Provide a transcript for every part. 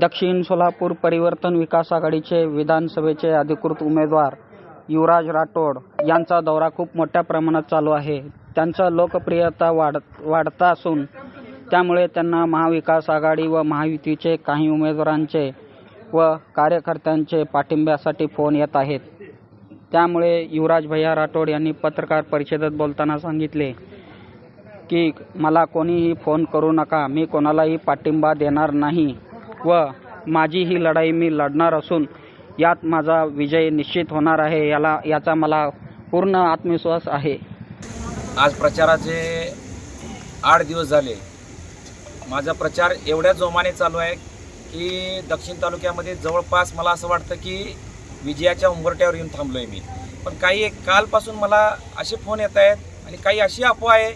दक्षिण सोलापूर परिवर्तन विकास आघाडीचे विधानसभेचे अधिकृत उमेदवार युवराज राठोड यांचा दौरा खूप मोठ्या प्रमाणात चालू आहे. त्यांचा लोकप्रियता वाढ वाढता असून त्यामुळे त्यांना महाविकास आघाडी व महायुतीचे काही उमेदवारांचे व कार्यकर्त्यांचे पाठिंब्यासाठी फोन येत आहेत. त्यामुळे युवराज भैया राठोड यांनी पत्रकार परिषदेत बोलताना सांगितले की मला कोणीही फोन करू नका. मी कोणालाही पाठिंबा देणार नाही. व माझी ही लढाई मी लढणार असून यात माझा विजय निश्चित होणार आहे याला याचा मला पूर्ण आत्मविश्वास आहे. आज प्रचाराचे आठ दिवस झाले. माझा प्रचार एवढ्या जोमाने चालू आहे की दक्षिण तालुक्यामध्ये जवळपास मला असं वाटतं की विजयाच्या उंबरट्यावर येऊन थांबलो आहे मी. पण काही एक कालपासून मला असे फोन येत आहेत आणि काही अशी अफवा आहे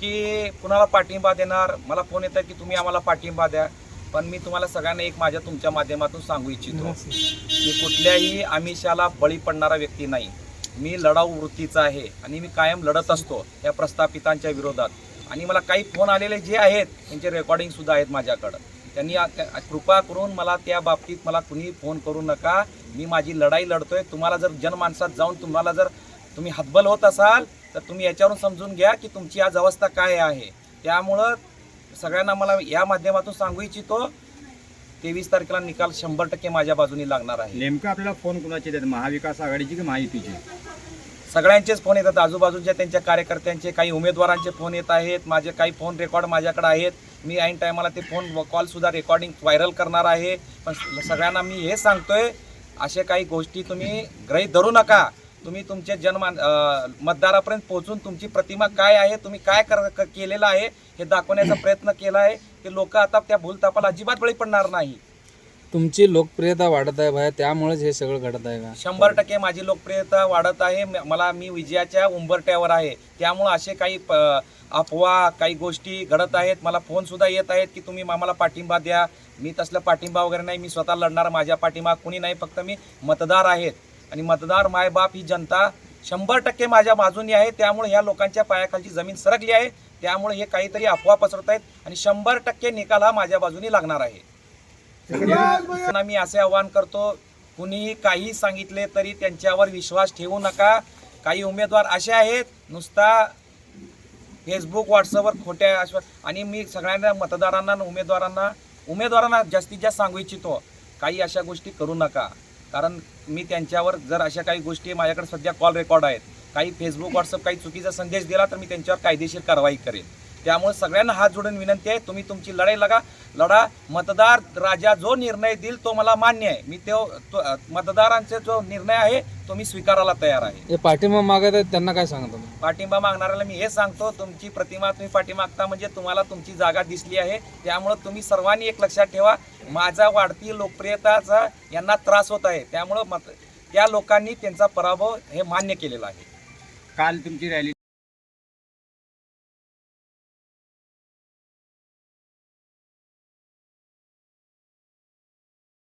की कुणाला पाठिंबा देणार? मला फोन येत आहे की तुम्ही आम्हाला पाठिंबा द्या. पण मी तुम्हाला सगळ्यांना एक माझ्या तुमच्या माध्यमातून सांगू इच्छितो मी कुठल्याही आमिषाला बळी पडणारा व्यक्ती नाही. मी लढाऊ वृत्तीचा आहे आणि मी कायम लढत असतो या प्रस्थापितांच्या विरोधात. आणि मला काही फोन आलेले जे आहेत त्यांचे रेकॉर्डिंग सुद्धा आहेत माझ्याकडं. त्यांनी कृपा करून मला त्या बाबतीत मला कुणी फोन करू नका. मी माझी लढाई लढतोय. तुम्हाला जर जनमानसात जाऊन तुम्हाला जर तुम्ही हतबल होत असाल तर तुम्ही याच्यावरून समजून घ्या की तुमची आज अवस्था काय आहे. त्यामुळं सगळ्यांना मला या माध्यमातून सांगू इच्छितो तेवीस तारखेला निकाल शंभर टक्के माझ्या बाजूनी लागणार आहे. नेमकं आपल्याला फोन कुणाचे देतात महाविकास आघाडीची की महायुतीची? सगळ्यांचेच फोन येतात आजूबाजूच्या त्यांच्या कार्यकर्त्यांचे काही उमेदवारांचे फोन येत आहेत माझे काही फोन रेकॉर्ड माझ्याकडे आहेत. मी ऐन टायमाला ते फोन कॉलसुद्धा रेकॉर्डिंग व्हायरल करणार आहे. पण सगळ्यांना मी हे सांगतोय असे काही गोष्टी तुम्ही गृहीत धरू नका. तुम्ही तुमचे जनमान मतदारापर्यंत पोहोचून तुमची प्रतिमा काय आहे तुम्ही काय कर क- केलेलं आहे हे दाखवण्याचा प्रयत्न केला आहे. ते लोक आता त्या भूलतापाला अजिबात बळी पडणार नाही. तुमची लोकप्रियता वाढत आहे भाया त्यामुळेच हे सगळं घडत आहे का? शंभर टक्के माझी लोकप्रियता वाढत आहे. म- मला मी विजयाच्या उंबरट्यावर आहे. त्यामुळं असे काही प- अफवा काही गोष्टी घडत आहेत. मला फोन सुद्धा येत आहेत की तुम्ही आम्हाला पाठिंबा द्या. मी तसलं पाठिंबा वगैरे नाही. मी स्वतः लढणार. माझ्या पाठिंबा कुणी नाही. फक्त मी मतदार आहेत. आणि मतदार मायबाप ही जनता शंभर टक्के माझ्या बाजूनी आहे. त्यामुळे ह्या लोकांच्या पायाखालची जमीन सरकली आहे. त्यामुळे हे काहीतरी अफवा पसरत आहेत आणि शंभर टक्के निकाल हा माझ्या बाजूनी लागणार आहे. मी असे आवाहन करतो कुणीही काही सांगितले तरी त्यांच्यावर विश्वास ठेवू नका. काही उमेदवार असे आहेत नुसता फेसबुक व्हॉट्सअपवर खोट्या आणि मी सगळ्यांना मतदारांना उमेदवारांना उमेदवारांना जास्तीत जास्त सांगू इच्छितो काही अशा गोष्टी करू नका. कारण मी त्यांच्यावर जर अशा काही गोष्टी माझ्याकडे सध्या कॉल रेकॉर्ड आहेत काही फेसबुक व्हॉट्सअप काही चुकीचा संदेश दिला तर मी त्यांच्यावर कायदेशीर कारवाई करेन. त्यामुळे सगळ्यांना हात जोडून विनंती आहे तुम्ही तुमची लढाई लगा लढा. मतदार राजा जो निर्णय देईल तो मला मान्य आहे. मी तो तो- मतदारांचा जो निर्णय आहे तो मी स्वीकारायला तयार आहे. हे पाठिंबा मागत आहेत त्यांना काय सांगता पाठिंबा मागणाऱ्याला मी हे सांगतो तुमची प्रतिमा तुम्ही पाठीमागता म्हणजे तुम्हाला तुमची जागा दिसली आहे. त्यामुळं तुम्ही सर्वांनी एक लक्षात ठेवा माझा वाढती लोकप्रियताचा यांना त्रास होत आहे. त्यामुळं मत त्या लोकांनी त्यांचा पराभव हे मान्य केलेला आहे. काल तुमची रॅली